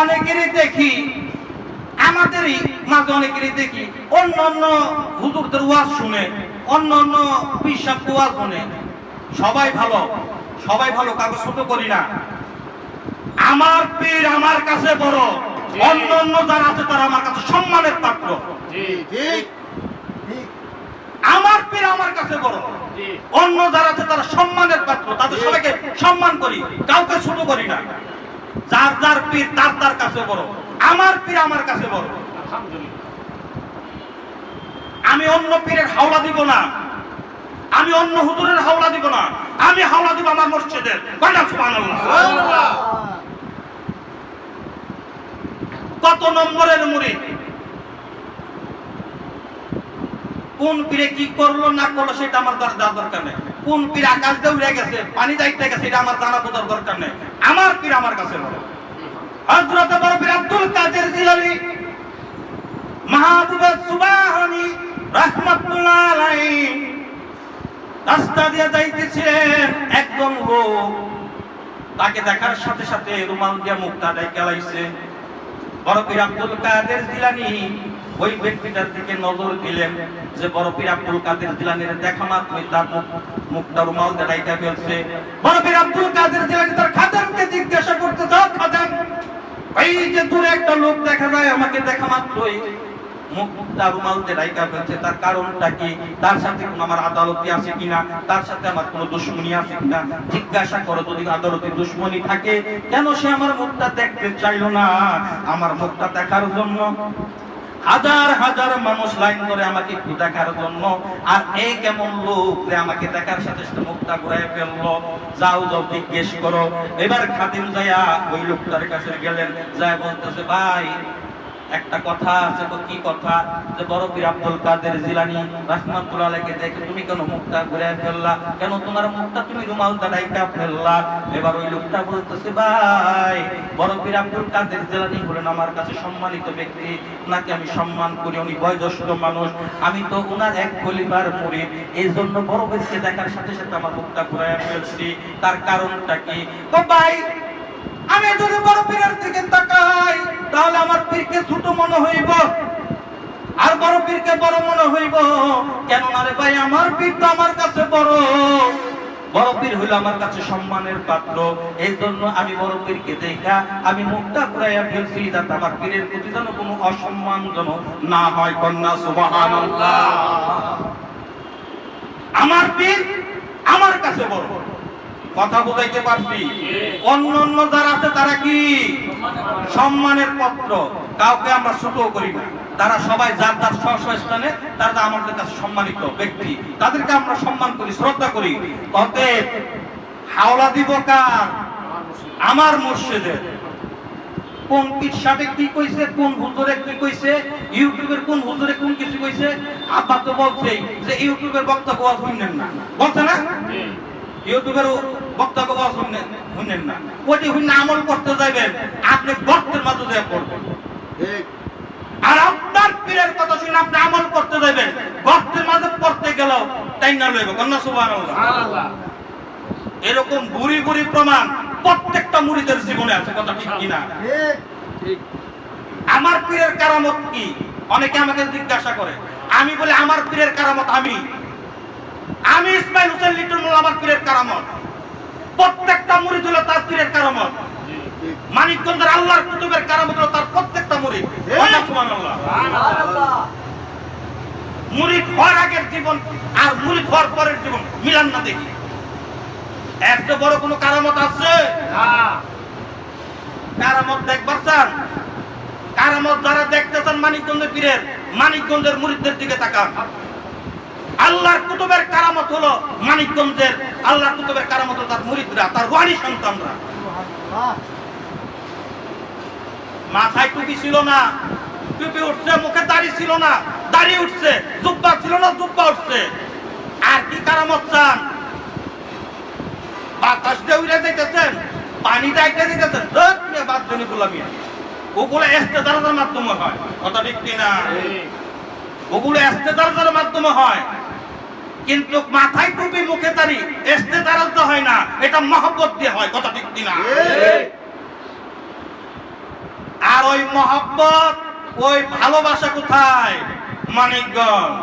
অনেকেরই দেখি আমাদেরই মাঝে অনেকেরই দেখি অন্য অন্য হুজুরদের ওয়াজ শুনে অন্য অন্য বিশ্বাস ওয়াজ শুনে। সবাই ভালো সবাই ভালো কাগজ ছোট করি না। আমার পীর আমার কাছে বড় অন্য অন্য যারা আছে তারা আমার কাছে সম্মানের পাত্র। আমার পীর আমার কাছে বড় অন্য যারা আছে তারা সম্মানের পাত্র। তাদের সবাইকে সম্মান করি কাউকে ছোট করি না। যার যার পীর তার তার কাছে বড়। আমার পীর আমার কাছে বড়। আমি অন্য পীরের হাওলা দিব না। আমি অন্য হুজুরের হাওলা দিব না। আমি হাওলা দিব আমার মসজিদের। কত নম্বরের মুরিদ কোন পীরে কি করল না করল সেটা আমার দর- জানার দরকার নেই। কোন পীর আকাশ দিয়ে উড়ে গেছে, পানি যাইতে গেছে, এটা আমার জানা বোঝার দরকার নেই। আমার পীর আমার কাছে বড় হযরত বড় পীর আব্দুল কাদের জিলানী, মাহবুব সুবহানি রাহমাতুল্লাহ রাস্তা দিয়ে যাইতেছিলেন একজন লোক। তাকে দেখার সাথে সাথে রুমাল দিয়ে মুখটা ডাইকে লাইছে। বড় পীর আব্দুল কাদের জিলানী ওই ব্যক্তিটার দিকে নজর দিলেন যে বড় পীর আব্দুল কাদের জিলানীর দেখা মাত্রই তার মুখ মুখটা রুমাল দিয়ে ফেলছে। বড় পীর আব্দুল কাদের জিলানী তার খাদেমকে জিজ্ঞাসা করতে যাও খাদেম। এই যে দূরে একটা লোক দেখা যায়, আমাকে দেখা মাত্রই মুখটা রুমাল দিয়ে ডাইকা ফেলছে। তার কারণটা কি? তার সাথে আমার আদালতে আছে কিনা? তার সাথে আমার কোনো দুশ্মনী আছে কিনা? জিজ্ঞাসা করো, যদি আদালতে দুশ্মনী থাকে, কেন সে আমার মুখটা দেখতে চাইলো না? আমার মুখটা দেখার জন্য হাজার হাজার মানুষ লাইন ধরে আমাকে একটু দেখার জন্য, আর এই কেমন লোক যে আমাকে দেখার সাথে সাথে মুক্তা ঘুরাই ফেলল? যাও যাও, জিজ্ঞেস করো। এবার খাদিম যায়া ওই লোকটার কাছে গেলেন যায় বলতেছে, ভাই একটা কথা আছে তো কি কথা? যে বড় পীর আব্দুল কাদের জিলানী রাহমাতুল্লাহ আলাইহি দেখে তুমি কেন মুখটা ঘুরে ফেললা? কেন তোমার মুখটা তুমি রুমাল দাঁড়াইকা ফেললা? এবার ওই লোকটা বলতেছে, ভাই, বড় পীর আব্দুল কাদের জিলানী হলেন আমার কাছে সম্মানিত ব্যক্তি। ওনাকে আমি সম্মান করি, উনি বয়োজ্যেষ্ঠ মানুষ। আমি তো ওনার এক পরিবার মুরিদ। এই জন্য বড় পীরকে দেখার সাথে সাথে আমার মুখটা ঘুরাইয়া ফেলছি। তার কারণটা কি? তো ভাই আমি বড় পীরের দিকে তাকাই, তাহলে আমার পীরকে ছোট মনে হইব? আর বড় পীরকে বড় মনে হইব? রে ভাই, আমার পীর তো আমার কাছে বড়। বড় পীর আমার কাছে সম্মানের পাত্র। এই জন্য আমি বড় পীরকে দেখা, আমি মুখটা ঘুরাইয়া ফেলছি যাতে আমার পীরের প্রতি যেন কোনো অসম্মান যেন না হয়। কন্যা, সুবহানাল্লাহ। আমার পীর আমার কাছে বড়। কথা বুঝাইতে পারছি। অন্য অন্য যারা আছে তারা কি? সম্মানের পত্র। কাউকে আমরা ছোট করি না। তারা সবাই যার যার স্ব স্থানে তারা আমাদের কাছে সম্মানিত ব্যক্তি। তাদেরকে আমরা সম্মান করি শ্রদ্ধা করি। অতএব হাওলা দিব কার? আমার মুর্শিদের। কোন পীর কি কইছে কোন হুজুরে কি কইছে ইউটিউবের কোন হুজুরে কোন কিছু কইছে? আব্বা তো বলছে যে ইউটিউবের বক্তব্য শুনলেন না। বলছে না? ইউটিউবের বক্তব্য শুনলেন শুনলেন না। ওটি শুনে আমল করতে যাবেন আপনি গর্তের মাঝে যেয়ে পড়বেন। আর আপনার পীরের কথা শুনে আপনি আমল করতে যাবেন গর্তের মাঝে পড়তে গেল তাই না লইব কন্যা সুবহানাল্লাহ। এরকম বুড়ি বুড়ি প্রমাণ প্রত্যেকটা মুড়িদের জীবনে আছে কথা ঠিক কিনা আমার পীরের কারামত কি? অনেকে আমাকে জিজ্ঞাসা করে আমি বলি আমার পীরের কারামত আমি। আমি ইসমাইল হোসেন লিটন আমার পীরের কারামত। প্রত্যেকটা মুরিদ হলো তার পীরের কারামত। মানিকগঞ্জের আল্লাহর কুতুবের কারামত হলো তার প্রত্যেকটা মুরিদ মুরিদ হওয়ার আগের জীবন আর মুরিদ হওয়ার পরের জীবন মিলান না দেখি। চেয়ে বড় কোনো কারামত আছে? কারামত দেখবার চান? কারামত যারা দেখতে চান মানিকগঞ্জের পীরের মানিকগঞ্জের মুরিদদের দিকে তাকান। আল্লাহর কুতুবের কারামত হলো মানিকগঞ্জের আল্লাহর কুতুবের কারামত হলো তার মুরিদরা তার ওয়ারি সন্তানরা। মাথায় টুপি ছিল না টুপি উঠছে মুখে দাড়ি ছিল না দাড়ি উঠছে জুব্বা ছিল না জুব্বা উঠছে। আর কি কারামত চান? বাতাস দিয়ে উড়ে যাইতেছেন পানি দাইতে দিতেছেন ধর নিয়ে বাদ জনি গোলামি। ওগুলো এস্তেদারের মাধ্যমে হয়। কথা ঠিক কিনা? ওগুলো এস্তেদারের মাধ্যমে হয়। কিন্তু মাথায় টুপি, মুখে তারি এসতে তো হয় না। এটা মহব্বত দিয়ে হয়, কথা ঠিক কিনা? আর ওই মহব্বত, ওই ভালোবাসা কোথায়? মানিকগঞ্জ।